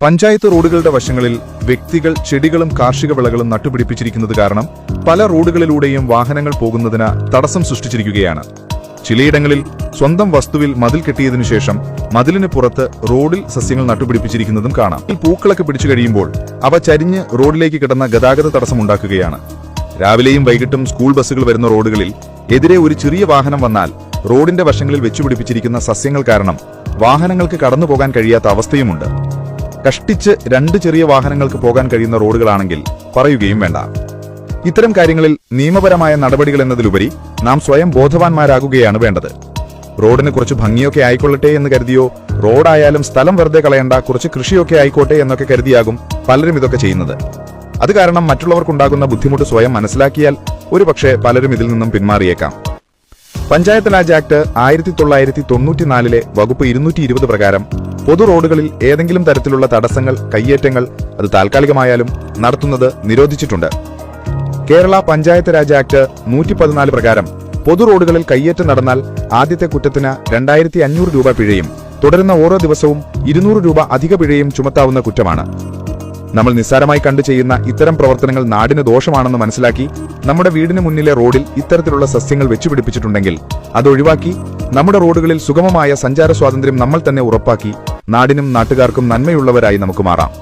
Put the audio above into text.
പഞ്ചായത്ത് റോഡുകളുടെ വശങ്ങളിൽ വ്യക്തികൾ ചെടികളും കാർഷിക വിളകളും നട്ടുപിടിപ്പിച്ചിരിക്കുന്നത് കാരണം പല റോഡുകളിലൂടെയും വാഹനങ്ങൾ പോകുന്നതിന് തടസ്സം സൃഷ്ടിച്ചിരിക്കുകയാണ്. ചിലയിടങ്ങളിൽ സ്വന്തം വസ്തുവിൽ മതിൽ കെട്ടിയതിനു ശേഷം മതിലിന് പുറത്ത് റോഡിൽ സസ്യങ്ങൾ നട്ടുപിടിപ്പിച്ചിരിക്കുന്നതും കാണാം. ഈ പൂക്കളൊക്കെ പിടിച്ചു കഴിയുമ്പോൾ അവ ചരിഞ്ഞ് റോഡിലേക്ക് കിടന്ന ഗതാഗത തടസ്സമുണ്ടാക്കുകയാണ്. രാവിലെയും വൈകിട്ടും സ്കൂൾ ബസ്സുകൾ വരുന്ന റോഡുകളിൽ എതിരെ ഒരു ചെറിയ വാഹനം വന്നാൽ റോഡിന്റെ വശങ്ങളിൽ വെച്ചുപിടിപ്പിച്ചിരിക്കുന്ന സസ്യങ്ങൾ കാരണം വാഹനങ്ങൾക്ക് കടന്നുപോകാൻ കഴിയാത്ത അവസ്ഥയുമുണ്ട്. കഷ്ടിച്ച് രണ്ട് ചെറിയ വാഹനങ്ങൾക്ക് പോകാൻ കഴിയുന്ന റോഡുകളാണെങ്കിൽ പറയുകയും വേണ്ട. ഇത്തരം കാര്യങ്ങളിൽ നിയമപരമായ നടപടികൾ എന്നതിലുപരി നാം സ്വയം ബോധവാന്മാരാകുകയാണ് വേണ്ടത്. റോഡിന് കുറച്ച് ഭംഗിയൊക്കെ ആയിക്കൊള്ളട്ടെ എന്ന് കരുതിയോ റോഡായാലും സ്ഥലം വെറുതെ കളയണ്ട കുറച്ച് കൃഷിയൊക്കെ ആയിക്കോട്ടെ എന്നൊക്കെ കരുതിയാകും പലരും ഇതൊക്കെ ചെയ്യുന്നത്. അത് കാരണം മറ്റുള്ളവർക്കുണ്ടാകുന്ന ബുദ്ധിമുട്ട് സ്വയം മനസ്സിലാക്കിയാൽ ഒരുപക്ഷെ പലരും ഇതിൽ നിന്നും പിന്മാറിയേക്കാം. പഞ്ചായത്ത് രാജ് ആക്ട് ആയിരത്തി തൊള്ളായിരത്തി തൊണ്ണൂറ്റിനാലിലെ വകുപ്പ് ഇരുന്നൂറ്റി ഇരുപത് പ്രകാരം പൊതു റോഡുകളിൽ ഏതെങ്കിലും തരത്തിലുള്ള തടസ്സങ്ങൾ കയ്യേറ്റങ്ങൾ അത് താൽക്കാലികമായാലും നടത്തുന്നത് നിരോധിച്ചിട്ടുണ്ട്. കേരള പഞ്ചായത്ത് രാജ് ആക്ട് നൂറ്റി പതിനാല് പ്രകാരം പൊതു റോഡുകളിൽ കയ്യേറ്റം നടന്നാൽ ആദ്യത്തെ കുറ്റത്തിന് രണ്ടായിരത്തി അഞ്ഞൂറ് രൂപ പിഴയും. തുടരുന്ന ഓരോ ദിവസവും ഇരുന്നൂറ് രൂപ അധിക പിഴയും ചുമത്താവുന്ന കുറ്റമാണ്. നമ്മൾ നിസ്സാരമായി കണ്ടു ചെയ്യുന്ന ഇത്തരം പ്രവർത്തനങ്ങൾ നാടിന് ദോഷമാണെന്ന് മനസ്സിലാക്കി നമ്മുടെ വീടിന് മുന്നിലെ റോഡിൽ ഇത്തരത്തിലുള്ള സസ്യങ്ങൾ വെച്ചുപിടിപ്പിച്ചിട്ടുണ്ടെങ്കിൽ അത് ഒഴിവാക്കി നമ്മുടെ റോഡുകളിൽ സുഗമമായ സഞ്ചാര സ്വാതന്ത്ര്യം നമ്മൾ തന്നെ ഉറപ്പാക്കി നാടിനും നാട്ടുകാർക്കും നന്മയുള്ളവരായി നമുക്ക് മാറാം